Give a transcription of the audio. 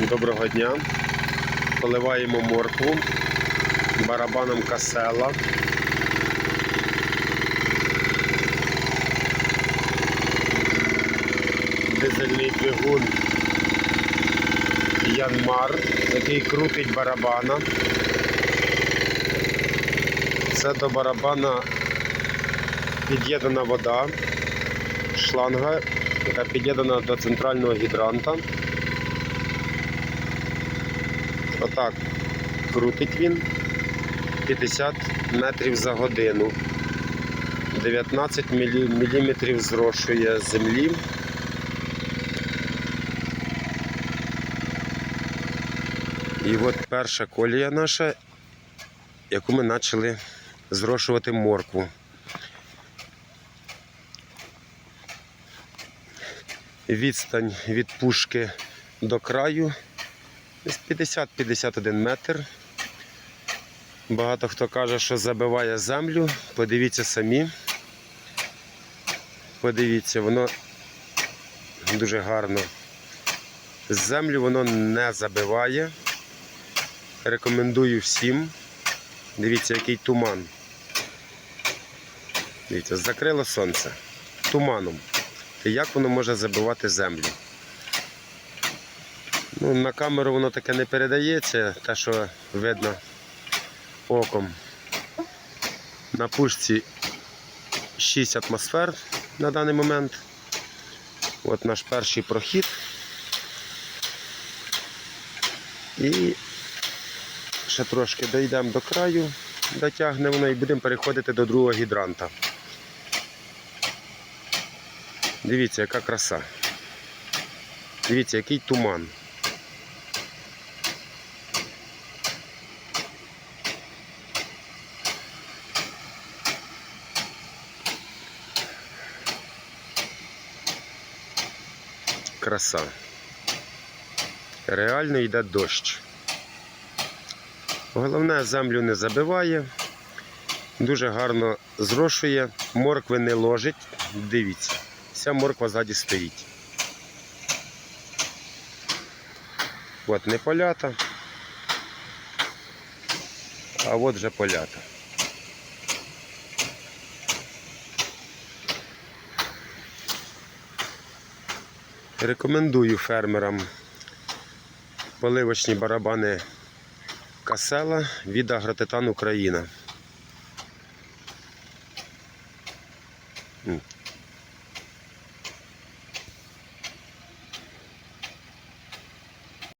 Доброго дня. Поливаємо моркву барабаном касела. Дизельний двигун Янмар, який крутить барабана. Це до барабана під'єднана вода, шланга, яка під'єднана до центрального гідранта. Отак крутить він 50 метрів за годину. 19 мм зрошує землі. І от перша колія наша, яку ми почали зрошувати моркву. Відстань від пушки до краю десь 50-51 метр. Багато хто каже, що забиває землю. Подивіться самі. Подивіться, воно дуже гарно. Землю воно не забиває. Рекомендую всім. Дивіться, який туман. Дивіться, закрило сонце туманом. І як воно може забивати землю? Ну, на камеру воно таке не передається, те, що видно оком. На пушці 6 атмосфер на даний момент. От наш перший прохід. І ще трошки дійдемо до краю, дотягне воно і будемо переходити до другого гідранта. Дивіться, яка краса. Дивіться, який туман. Краса. Реально йде дощ. Головне, землю не забиває, дуже гарно зрошує, моркви не ложить. Дивіться, вся морква ззаді стоїть. От не полята, а от вже полята. Рекомендую фермерам поливочні барабани Касела від Агротитан Україна.